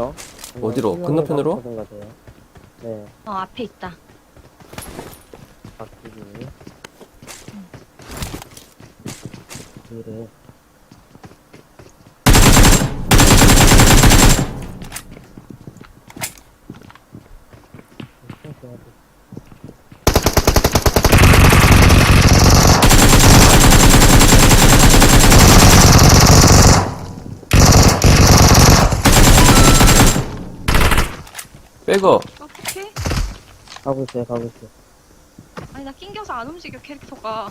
일러. 어디로? 일러 건너편으로? 코드가 돼요. 네, 어 앞에 있다. 바뀌기. 뒤를. 백업 어떡해? 가고 있어요, 가고 있어요. 아니 나 낑겨서 안 움직여 캐릭터가.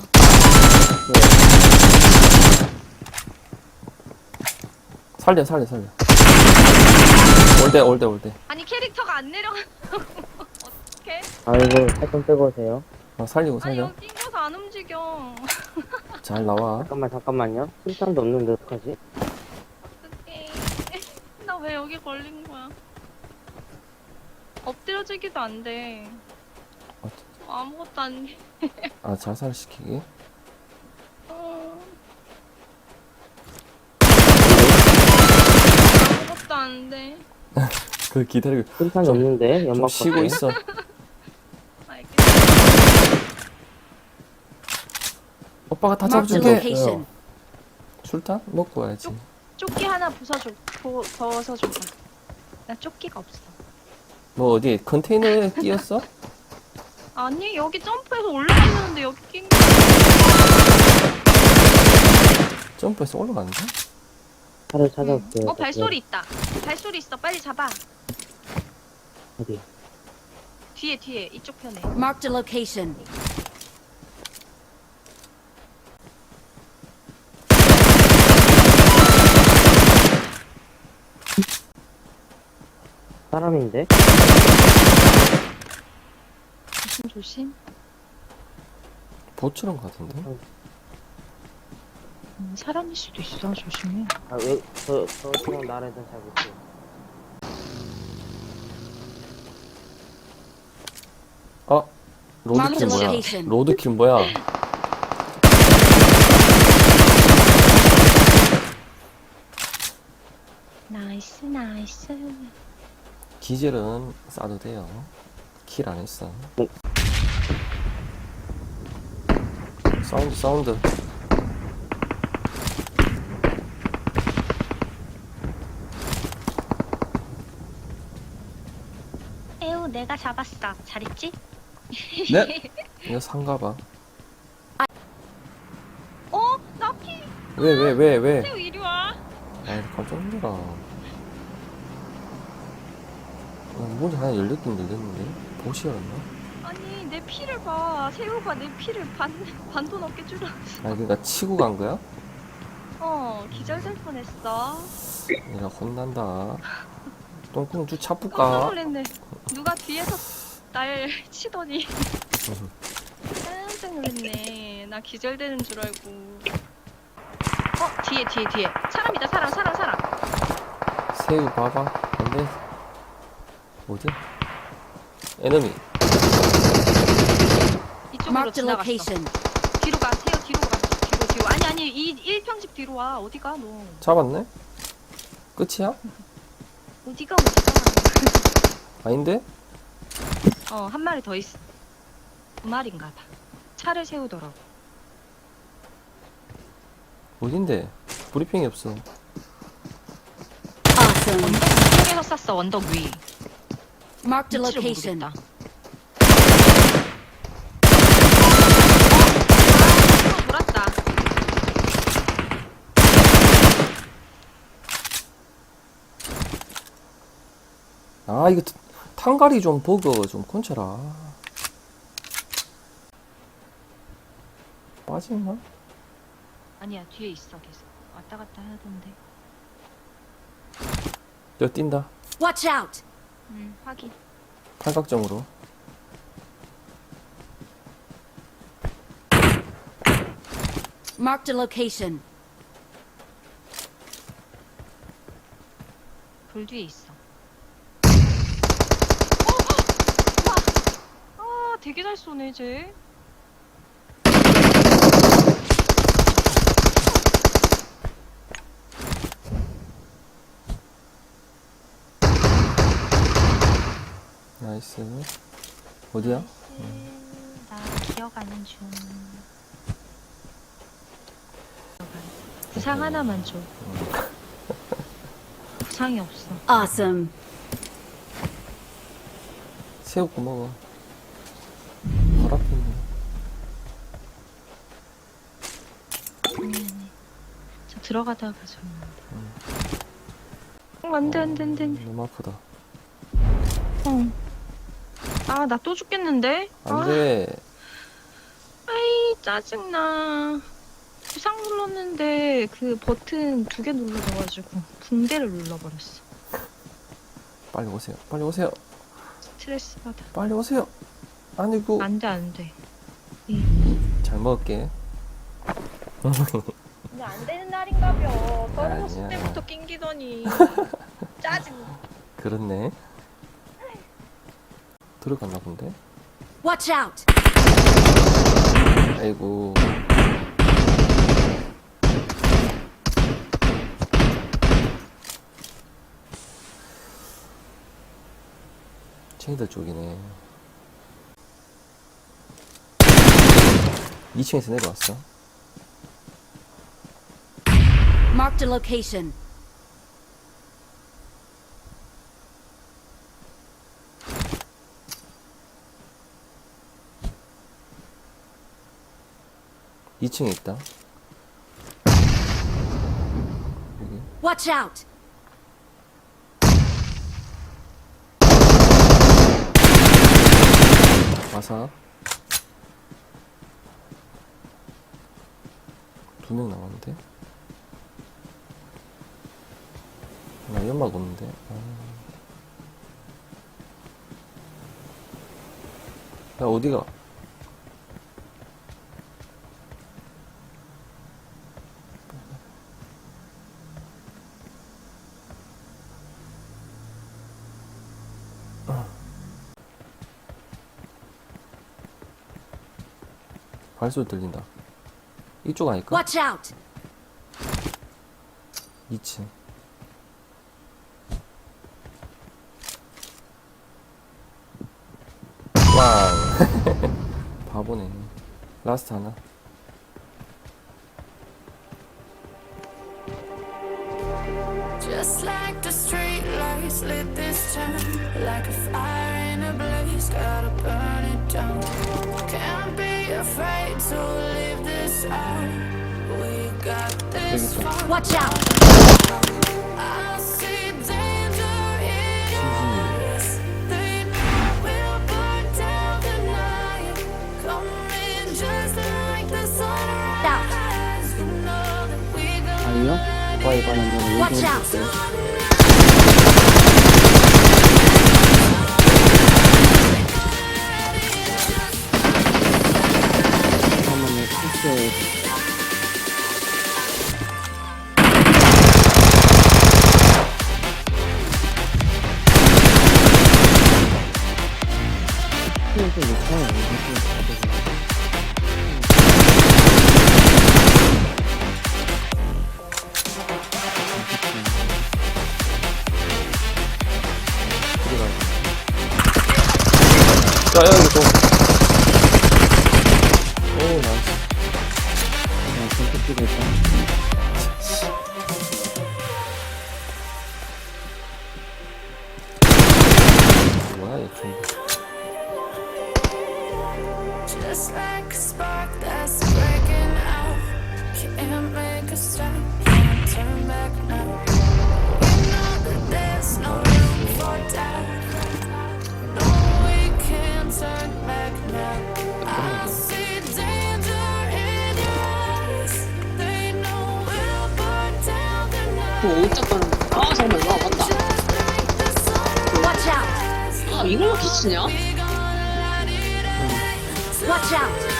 살려 살려 살려 올대 올대 올대 아니 캐릭터가 안 내려가. 어떡해? 아이고, 살좀 빼고 오세요. 어, 살리고 아니 살려 여기 낑겨서 안 움직여. 잘 나와 잠깐만, 잠깐만요. 술탄도 없는데 어떡하지? 어떡해. 나 왜 여기 걸린 거야? 엎드려지기도 안 돼. 어, 아무것도 안 돼. 아 자살시키기 어. 아무것도 안 돼. 그 기다리고 좀- 없는데, 좀 연막 쉬고. 있어 알겠어. 오빠가 다 Marked a 잡아줄게 location. 어. 술탄? 먹고 와야지 조끼 하나 부숴줘. 부, 벗어줘. 나 조끼가 없어. 뭐 어디 컨테이너에 끼었어? 아니 여기 점프해서 올라가는데 여기 낀 거. 점프해서 올라가는데? 차를 찾아올게요. 어 발소리 있다. 발소리 있어. 빨리 잡아. 어디? 뒤에 뒤에 이쪽 편에. Marked a location. 사람인데? 조심 조심. 보처럼 같은데? 음, 사람일 수도 있어. 조심해. 아, 왜, 저, 저 지금 나라에서 잘 못해요. 어? 로드킬 Marked 뭐야? location. 로드킬 뭐야? 나이스 나이스. 기절은 싸도 돼요 킬 안 했어 네. 사운드 사운드 에우 내가 잡았어. 잘 있지? 네? 이거 상가 봐 어? 나 피. 왜 왜 왜 왜? 에우 이리 와. 아이 깜짝 놀라 어, 문이 하나 열렸긴 열렸는데 보시 열었나? 아니 내 피를 봐. 새우가 내 피를 반 반도 넘게 줄여. 아 그니까 치고 간 거야? 어 기절될 뻔했어. 내가 혼난다 똥콩 주 깜짝 차뿌까? 놀랐네. 누가 뒤에서 날 치더니 깜짝 놀랐네. 나 기절되는 줄 알고. 어 뒤에 뒤에 뒤에 사람이다 사람 사람 사람. 새우 봐봐 근데 뭐지? 에너미 이쪽으로 지나갔어. location. 뒤로 가 새우 뒤로 가 뒤로 뒤로 아니 아니 이 1평집 뒤로 와 어디가 너 잡았네? 끝이야? 어디가 어디가 아닌데? 어 한 마리 더 있어 두 마리인가 봐 차를 세우더라고 어딘데? 브리핑이 없어 Awesome. 언덕 위쪽에서 쐈어 언덕 위 Marked a location. 어, 돌았다 아 이거 탄가리 좀 버거 좀 건쳐라 빠지나? 아니야 뒤에 있어 계속 왔다 갔다 하던데 여 뛴다 Watch out. 음 확인 팔각정으로 Marked a location. 돌 뒤에 있어 어! 어! 와! 아 되게 잘 쏘네 쟤 나이스. 어디야? 나 기어가는 중. 부상 하나만 줘. 부상이 없어. Awesome. 새우국 먹어. 바로 앞에 있네. 미안해. 저 들어가다가 좀. 어, 안 돼, 안 돼, 안 돼. 안 돼. 너무 아프다. 어. 아, 나 또 죽겠는데? 안 돼. 아, 아이, 짜증나. 부상 눌렀는데 그 버튼 두 개 눌러져가지고 붕대를 눌러버렸어. 빨리 오세요. 빨리 오세요. 스트레스 받아. 빨리 오세요. 아니고. 안 돼, 안 돼. 잘 먹을게. 근데 안 되는 날인가벼. 떨어졌을 아니야. 때부터 낑기더니. 짜증. 그렇네. 들어갔나 본데? Watch out! 아이고. 챙이들 쪽이네. 2층에서 내려왔어. Marked a location. 2층에 있다. 여기. Watch out! 와사. 두 명 남았는데? 나 연막 없는데? 아. 야, 어디가? 발소리 들린다. 이쪽 아닐까? Watch out! 2층. 왕. 바보네. 라스트 하나. Just like the street lights lit this town Like a fire in a blaze, gotta burn it down Can't be afraid to leave this out We got this 여기 있다. far Watch out! I see danger in your eyes They know we'll burn down the night Coming just like the sunrise You know that we 아니요? gonna 오빠 이번엔 좀 Watch 얘기해 out! 야, 야, 이거 좀. 아 up. Watch out!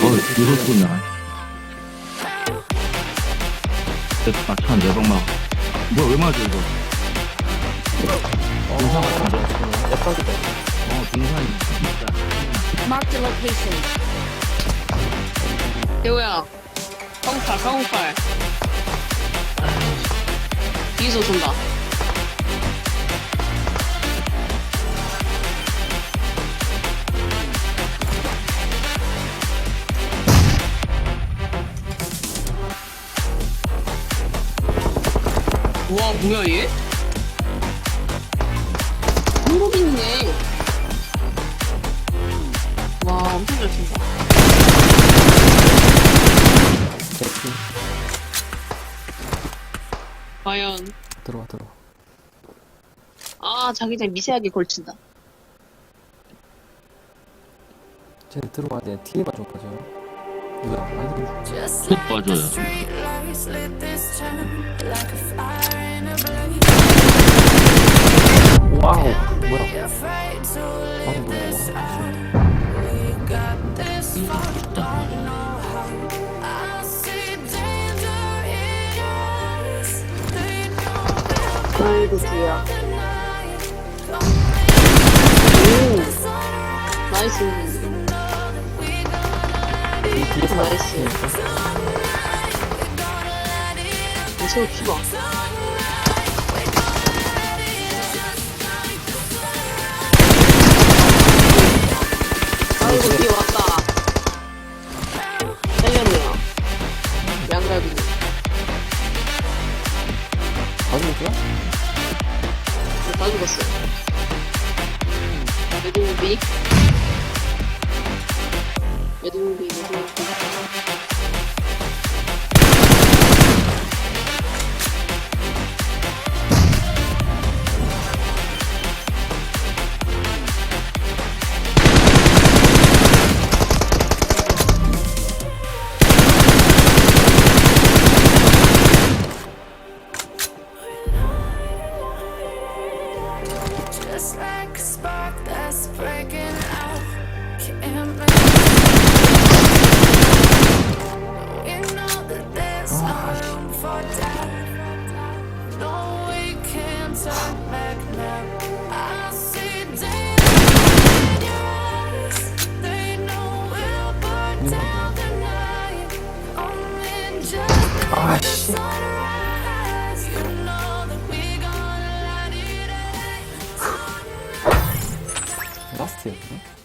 어, 쏘냐. 됐다, 천, 내방막. 뭐야, 왜 맞아, 이거? 동상 같은데? 어, 동산이 진짜. Marked a location. 대호야. 카고팔, 카고팔. 뒤에서 쏜다. 와, 뭐야, 얘? 한국 있네. 와, 엄청 잘 쏜다. 과연. 들어와 들어와 아, 자기장 미세하게 걸친다. 쟤 들어와야 돼 뒤에만 좀 봐줘요 누가 많이 빠져요. 무서워, 피봐. 아이고, 뒤에 왔다. 살렸네요. 양갈비. 봐주면 좋아? 다 죽었어요. 매드무비. 매드무비, 매드무비. Just like a spark that's breaking out. Can't make We know that there's oh, no room for doubt. No, we can't turn back now. I see danger in your eyes. They know we'll burn mm. down the night. Only just oh, 아씨 sim Né?